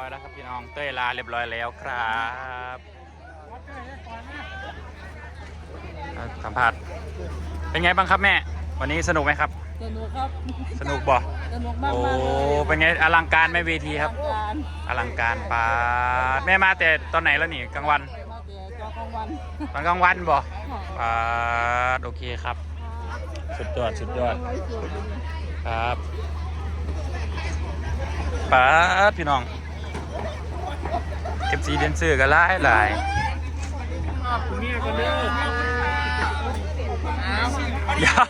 ร้อยแล้วครับพี่น้องเต้ยลาเรียบร้อยแล้วครับอะสัมภาษณ์เป็นไงบ้างครับแม่ วันนี้สนุกไหมครับ สนุกครับ สนุกบ่สนุกมากโอ้มากเลยเป็นไงอลังการไหมเวทีครับการอลังการปาดแม่มาแต่ตอนไหนแล้วนี่กลางวันมาแต่จอกลางวันตอนกลางวันบ่ปาดโอเคครับ สุดยอดสุดยอดไว้สวยอยู่นี่ครับปาดพี่น้อง เอฟซีเดนเซอร์ก็หลายหลายคุณแม่ก็เลิกเดี๋ยว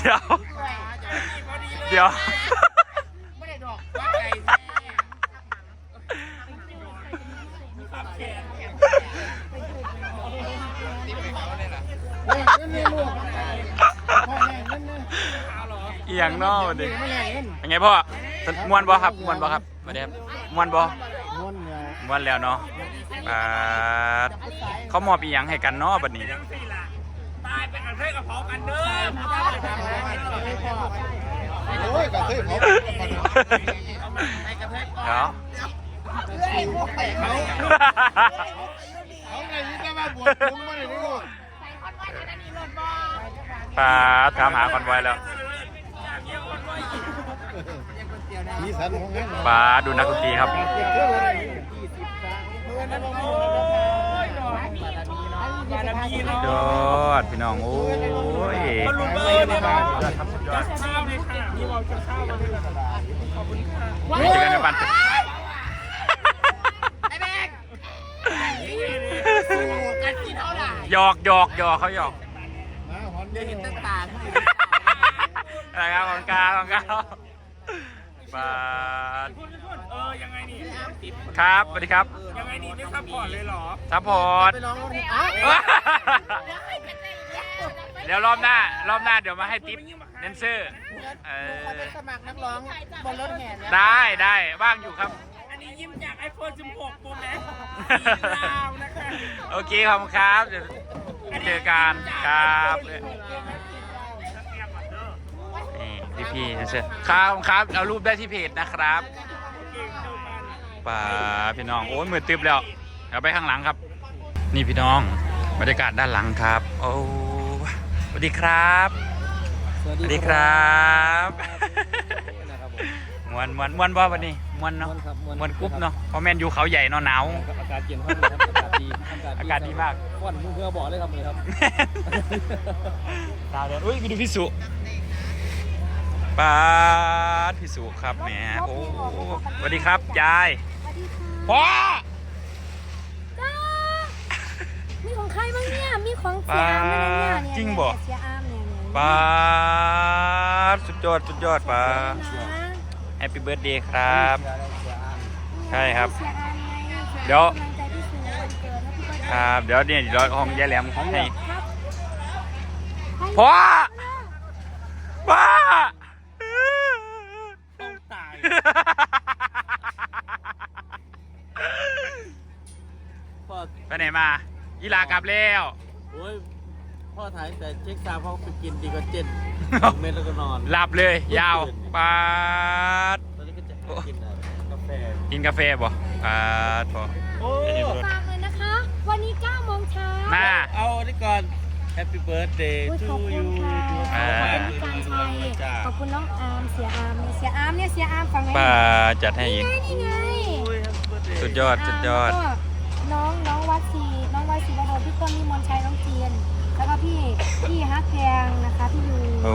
เดี๋ยวเดี๋ยวไม่ได้ดอกว่าไก่เงินเนี่ยลูกพ่อแม่เงินเนี่ยอีหยังเนอกดิไม่ได้เงินเป็นไงพ่อมวนบ่ครับมวนบ่ครับมาเดี๋ยวมวนบ่เงินเนี่ย มวนแล้วเนาะปาดเขามอบอีหยังให้กันเนาะบัดนี้โอ้ยกระเทยเขาเดี๋ยวเขาไงนี่ก็มาบวชลุงมาเลยนี่ลูกปาดถามหาคอนไว้แล้วมีสันของงั้นปาดดูนักดนตรีครับ เก็บเท่าไหร่ โอ้ยบารมีเนาะบารมีเนาะยอดพี่น้องโอ้ยลุงเอ้ยนะบ้านสุดยอดครัดข้าวเลยค่ะนี่เราจะข้าวมาเลยขอบคุณค่ะเจอกันในบ้านไอ้แบงสู้กันกินเท่าไหร่หยอกหยอกหยอกเขาหยอกเดี๋ยวเห็นต่างอะไรครับของกาของกา ปาดเออยังไงนี่ครับสวัสดีครับยังไงนี่ไม่ซัพพอร์ตเลยเหรอซัพพอร์ตไปร้องรถอ้าวเดี๋ยวรอบหน้ารอบหน้าเดี๋ยวมาให้ทิปแดนเซอร์เออเขาไปสมัครนักร้องบนรถแห่เนี่ยได้ได้ว่างอยู่ครับ อันนี้ยิ้มจาก iPhone 16 Pro Max ลาวนะคะโอเคขอบคุณครับเดี๋ยวเจอกันครับ นี่พี่พี่แดนเซอร์ครับครับเอารูปได้ที่เพจนะครับป่าพี่น้องโอ้ยมือตึบแล้วเดี๋ยวไปข้างหลังครับ นี่พี่น้องบรรยากาศด้านหลังครับ โอ้สวัสดีครับสวัสดีครับมวนมวนมวนบ่วันนี้มวนเนาะมวนกรุ๊บเนาะเพราะแมนอยู่เขาใหญ่เนาะหนาวอากาศเย็นครับอากาศดีอากาศดีมากวันเพื่อบอกเลยครับเลยครับดาวเดือนอุ้ยไปดูพี่สุ ปาดพี่สุครับแหมโอ้สวัสดีครับยายพ่อจ้ามีของใครบ้างเนี่ย มีของเสียอามด้วยนะเนี่ยเนี่ยจริงบ่เสียอามเนี่ยเนี่ยปาดสุดยอดสุดยอดปาดนะแฮปปี้เบิร์ดเดย์ครับ ใช่ครับเสียอามไงเดี๋ยวกำลังใจที่สูงวันเกิดนะพี่เบิร์ดครับเดี๋ยวเนี่ยเดี๋ยวของยายแหลมให้ครับพ่อพ่อ ต้องตาย พ่อ ไปไหนมายีลากลับแล้ว โอ้ยพ่อถ่ายแต่เช็คซาวพ่อไปกินดีกว่าเจ็ดเม็ดแล้วก็นอน หลับเลยยาวปาดตอนนี้ก็จะกินอะไรกาแฟกินกาแฟบ่ปาดพอโอ้เดี๋ยวนี้ฝากเลยนะคะ วันนี้9โมงเช้ามาเอาอันนี้ก่อน Happy Birthday อุ๊ย to ขอบคุ you ณค่ะอ่าขอบคุณการชัยขอบคุณน้องอามเสียอามเนี่ยเสียอามเนี่ยเสียอามฟังไหมป้าจัดให้อีกนี่ไงสุดยอดสุดยอด งนะคะพี่ยูโอ้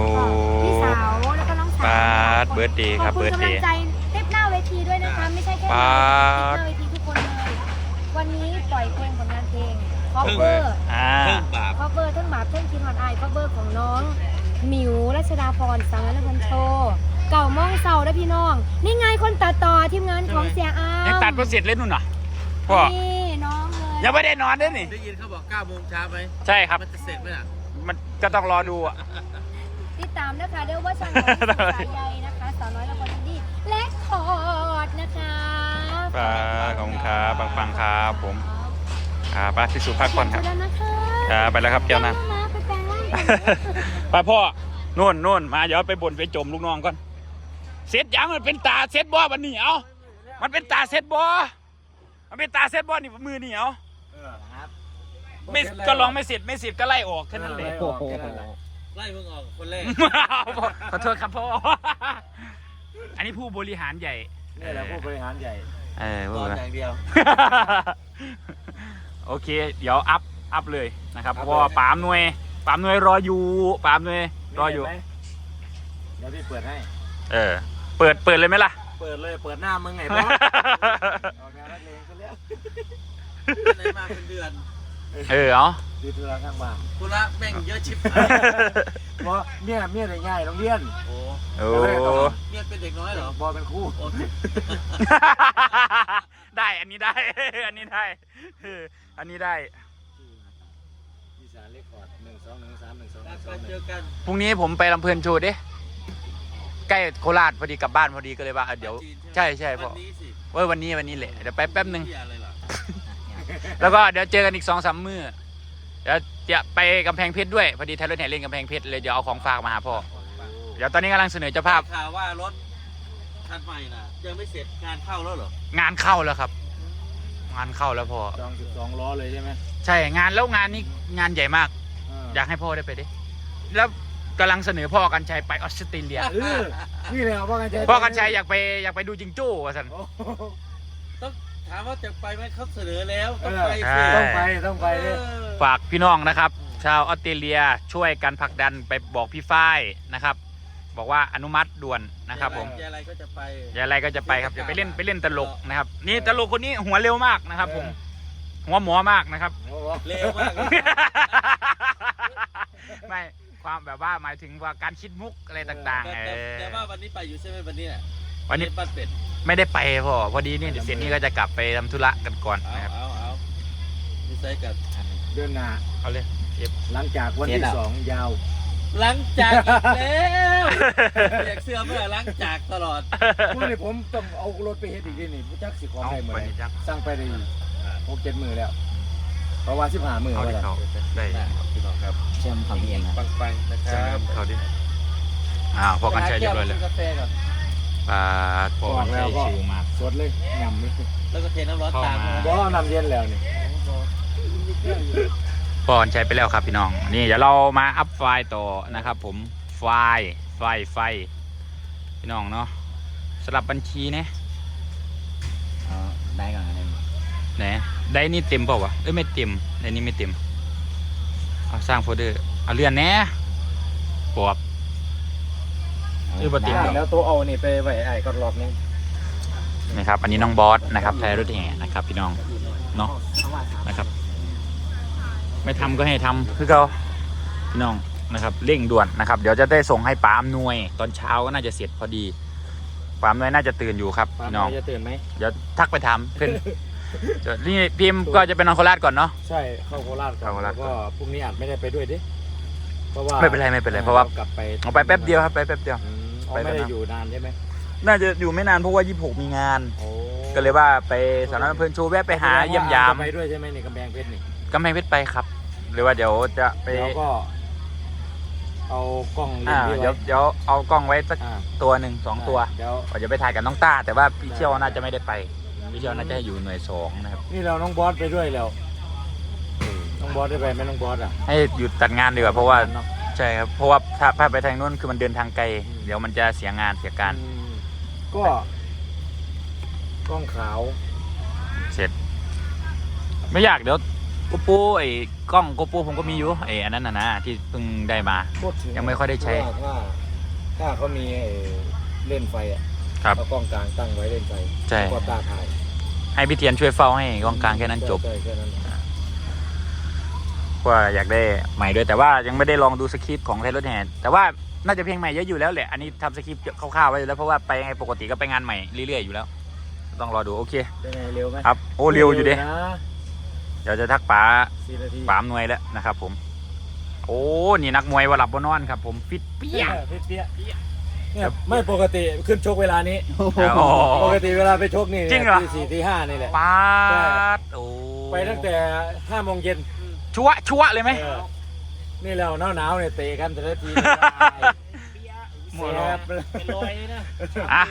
พี่สาวแล้วก็น้องสาวปาดเบิร์ดเดย์ครับขอบเบิคุร์ณดเดกำลังย์ใจเต็มหน้าเวทีด้วยนะคะไม่ใช่แค่ปาดเต็มหน้าเวทีทุกคนเลยวันนี้ปล่อยเพลงผลงานเพลงคอเวอร์อ่า เครื่องปราบคอเวอร์ทั้งบาปเท่งคินหอดไอคอเวอร์ของน้องหมิวรัชดาพรสังนันพันโชเก่ามองเสาแล้วพี่น้อง นี่ไงคนตัดต่อทีมงานของเสียอามยังตัดโปรเสร็จเล่นนู่นน่ะพ่อนี่น้องเลยยังไม่ได้นอนด้วยนี่ ได้ยินเขาบอก9โมงเช้าไหมใช่ครับ มันจะเสร็จไหมอะมัน ก็ต้องรอดูอะ ติดตามนะคะเดี๋ยวว่าช่างของสายใยนะคะสาวน้อยละครอินดี้และคอร์ดนะคะปาดขอบคุณครับปังๆครับผม อ่าไปพิสูจน์พักผ่อนครับไปแล้วนะคะครับไปแล้วครับเจ้านะมาไปแปลงร่างก่อนไปพ่อนู่นนู่นมาเดี๋ยวไปบ่นไปจมลูกน้องก่อนเสร็จยังมันเป็นตาเสร็จบ่วันนี้เอ้ามันเป็นตาเซตบอมันเป็นตาเซตบอนี่มือเหนียวเออครับ ไม่ก็ลองไม่เสร็จไม่เสร็จก็ไล่ออกแค่นั้นเลยโอ้โหไล่มึงออกคนแรกขอโทษครับพ่ออันนี้ผู้บริหารใหญ่นี่แหละผู้บริหารใหญ่เออตผู้อบริอหารย่างเดียว โอเค เดี๋ยวอัพอัพเลยนะครับอัเพพเลยราะว่าปามหน่วยปามหน่วยรออยู่ปามหน่วยรออยู่เห็นไหมเดี๋ยวพี่เปิดให้ เออ เปิดเปิดเลยไหมล่ะ เปิดเลยเปิดหน้ามึงไงบอสออกแนวนักเลงซะแล้วไหนมาเป็นเดือน เออเอาดีตัวข้างบ้านธุระแม่งเยอะชิบเพราะเมียเมียได้ง่ายโรงเรียนโอ้โอ้เนี่ยเป็นเด็กน้อยเหรอบอลเป็นคู่โอ้ได้อันนี้ได้ อันนี้ได้เอออันนี้ได้อีสานเลขคอร์ดหนึ่งสองหนึ่งสามหนึ่งสองหแล้นึ่วงสก็องหเจนึ่องกันพรุ่งนี้ผมไปลำเพลินโชว์ดิใกล้โคราชพอดีกลับบ้านพอดีก็เลยว่าเออเดี๋ยวจีนใช่ใช่พ่อวันนี้สิเว้ยวันนี้วันนี้แหละเดี๋ยวไปแป๊บหนึ่ง เหี้ยอะไรเหรอแล้วก็เดี๋ยวเจอกันอีกสองสามมื้อเดี๋ยวจะไปกำแพงเพชรด้วยพอดีไทยรถแห่เล่นกำแพงเพชรเลยเดี๋ยวเอาของฝากมาหาพ่อเดี๋ยวตอนนี้กำลังเสนอเจ้าภาพข่าวว่ารถคันใหม่น่ะยังไม่เสร็จงานเข้าแล้วเหรองานเข้าแล้วครับ งานเข้าแล้วพ่อจองสิบสองล้อเลยใช่ไหมใช่งานแล้วงานนี้งานใหญ่มากเอออยากให้พ่อได้ไปดิแล้วกำลังเสนอพ่อกันชัยไปออสเตรเลียเออนี่เลยพ่อกันชัยพ่อกันชัยอยากไปอยากไปดูจิงโจ้ว่าสันโอ้โหต้อง ถามว่าจะไปไหมเขาเสนอแล้วต้องเออไปใช่สิต้องไปต้องไปเลยเออฝากพี่น้องนะครับ ชาวออสเตรเลียช่วยกันผลักดันไปบอกพี่ฝ้ายนะครับ บอกว่าอนุมัติด่วนนะครับผมยายอะไรก็จะไป อย่าอะไรก็จะไปครับอย่าไปเล่นไปเล่นตลกนะครับ นี่ตลกคนนี้หัวเร็วมากนะครับ ผม หัวหมอมากนะครับโอ้โหเร็วมากเลยไม่ความแบบว่าหมายถึงว่าการคิดมุกอะไรต่างๆแต่เอแต่อแต่ว่าวันนี้ไปอยู่ใช่ไหมวันนี้น่ะ วันนี้บ้านเป็ดไม่ได้ไปพ่อพอดีนี่เดี๋ยวเสร็จนี่ก็จะกลับไปทำธุระกันก่อนเอานะครับเอาเอาดีไซน์กับเดือนหน้าเอาเลย หลังจากวันที่สองยาวหลังจากอีกแล้วอยากเสื้อเมื่อหลังจากตลอดเมื่อนี้ผมต้องเอารถไปเฮ็ดอีกทีนี่ผู้จักสิของเอาได้เมื่อไปไหร่นี่จังสร้างไปได้หกเจ็ดมือแล้วเพราะว่าสิบห้ามือเอาว่าดิแล้วเขาได้พี่น้องครับแชมป์ทำเองนะปังๆนะคใช่รับเขาดิอ้าวพอกันใช้เรียบร้อยแล้วกาแฟก่อน ปาดพอกันใช้ชิวมากสดเลยยำนี่แล้วก็เทน้ำร้อนตามเข้ามาบ่น้ำเย็นแล้วนี่พอกันใช้ไปแล้วครับพี่น้อง นี่เดี๋ยวเรามาอัพไฟล์ต่อนะครับผมไฟล์ไฟล์ไฟล์พี่น้องเนาะสลับบัญชีเนี่ยได้ก่อนนะไหนได้นี่เต็มเปล่าวะเอ้ยไม่เต็มได้นี่ไม่เต็มเอาสร้างโฟลเดอร์เอาเลื่อนแหน่ปวบ เออบ่ติดหรอกแล้วตัวเอานี่ไปไว้ไอ้ก็รอบนึงนะครับ อันนี้น้องบอสนะครับไทยรถแห่นะครับ พี่น้องเนาะนะครับ ไม่ทำก็ให้ทำคือเขาพี่น้องนะครับเร่งด่วนนะครับ เดี๋ยวจะได้ส่งให้ปาล์มหน่วย ตอนเช้าก็น่าจะเสร็จพอดีปาล์มหน่วยน่าจะตื่นอยู่ครับปาล์มพี่น้องจะตื่นไหมเดี๋ยวทักไปถามเพื่อนเดี๋ยวนี่พิมพ์ก็จะเป็นนอนโคราชก่อนเนาะใช่เข้าโคราชก่อนเข้าโคราชแล้วก่ก็อนพรุ่งนี้อาจไม่ได้ไปด้วยดิเพราะว่าไม่เป็นไรไม่เป็นไรเพราะว่ากลับไปเอาไปแป๊บเดียวครับไปแป๊บเดียวอืมอ๋อ ไปไม่ได้แล้วนะอยู่นานใช่ไหมน่าจะอยู่ไม่นานเพราะว่า 26 มีงานโอ้ก็เลยว่าไปสอนอำเภอโชว์แวะไปหาเยี่ยมยามจะไปด้วยใช่ไหมในกำแพงเพชรนี่กำแพงเพชรไปครับหรือว่าเดี๋ยวจะไปแล้วก็เอากล้องเล่อ่านที่ไว้เดี๋ยวเดี๋ยวเอากล้องไว้สักอ่าตัวหนึ่งสองตัวเดี๋ยวก็จะไปถ่ายกับน้องต้า แต่ว่าพี่เชี่ยวน่าจะไม่ได้ไปพี่เชี่ยวน่าจะอยู่หน่วยสองนะครับนี่เราน้องบอสไปด้วยแล้วน้องบอสได้ไปไหมน้องบอสอะให้หยุดตัดงานดีกว่าเพราะว่าเนอะ ใช่ครับ เพราะว่าถ้าถ้าไปทางนู้นคือมันเดินทางไกลเดี๋ยวมันจะเสียงานเสียการอืมก็กล้องขาวเสร็จ ไม่อยากเดี๋ยวโกโปรไอ้กล้องโกโปรผมก็มีอยู่ไอ้อันนั้นนะนะที่เพิ่งได้มาพูดถึยังไม่ค่อยได้ใช้ว่าถ้าถ้าเขามีไอ้เล่นไฟอะครับเอากล้องกลางตั้งไว้เล่นไฟใช่แล้วก็ตาถ่ายให้พี่เทียนช่วยเฝ้าให้กองกลางแค่นั้นจบ ใช่แค่นั้นว่า อยากได้ใหม่ด้วยแต่ว่ายังไม่ได้ลองดูสคริปต์ของไทยรถแห่แต่ว่าน่าจะเพลงใหม่เยอะอยู่แล้วแหละอันนี้ทำสคริปต์คร่าวๆไว้อยู่แล้วเพราะว่าไปไงปกติก็ไปงานใหม่เรื่อยๆอยู่แล้ว ต้องรอดูโอเคเป็นไงเร็วไหมครับโอ้เร็วอยู่เด้นะเดี๋ยวจะทักป๋าสี่นาทีป๋ามหน่วยแล้วนะครับ ผม โอ้นี่นักมวยว่าหลับบนนอนครับ ผมฟิตเปี้ยพี่เปี้ยเนี่ยไม่ปกติขึ้นชกเวลานี้โอ้ปกติเวลาไปชกนี่จริงเหรอ ตีสี่ตีห้านี่แหละ ปาดโอ้ ไปตั้งแต่ห้าโมงเย็น ชัวชัวเลยไหมเออนี่เราหนาวหนาวๆเนี่ยเตะกันแต่ละทีหมดแซ่แล้วบเลยเป็นรอยเลยนะ อะ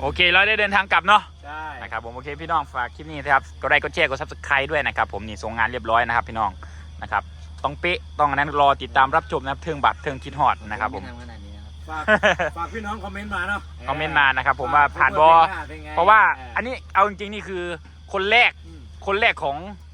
โอเคเราได้เดินทางกลับเนาะ ใช่ นะครับผมโอเคพี่น้องฝากคลิปนี้นะครับก็ได้ก็แชร์ก็ซับสไครต์ด้วยนะครับผมนี่ส่งงานเรียบร้อยนะครับพี่น้องนะครับต้องเป๊ะต้องอันนั้นรอติดตามรับชมนะครับเทิงบัตรเทิงคิดฮอดนะครับผมไทำขนาดนี้นะครับฝากฝากพี่น้องคอมเมนต์มาเนาะคอมเมนต์มานะครับผมว่าผ่านบอป็นไงเพราะว่าอันนี้เอาจริงๆนี่คือคนแรกอืมคนแรกของสาวน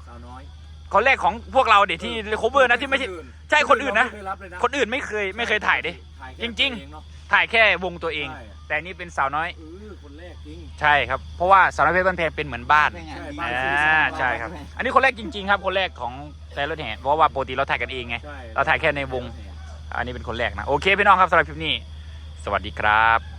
้อย คนแรกของพวกเราเด็ที่โคเวอร์นะที่ไม่ใช่ใช่คนอื่นนะไม่เคยรับเลยนะคนอื่นไม่เคยไม่เคยถ่ายดิถ่ายแค่จริงๆตัวเอเนาะถ่ายแค่วงตัวเองใช่แต่นี่เป็นสาวน้อยเออคนแรกจริงใช่ครับเพราะว่าสาวน้อยเพชรบ้านแพงเป็นเหมือนบ้านเป็นงานดีอ่าใช่ครับ อันนี้คนแรกจริง ๆ ครับ คนแรกของแต่รถแห่เพราะว่าปกติเราถ่ายกันเองไงใช่เราถ่ายแค่ในวง อันนี้เป็นคนแรกนะโอเคพี่น้องครับสำหรับคลิปนี้ สวัสดีครับ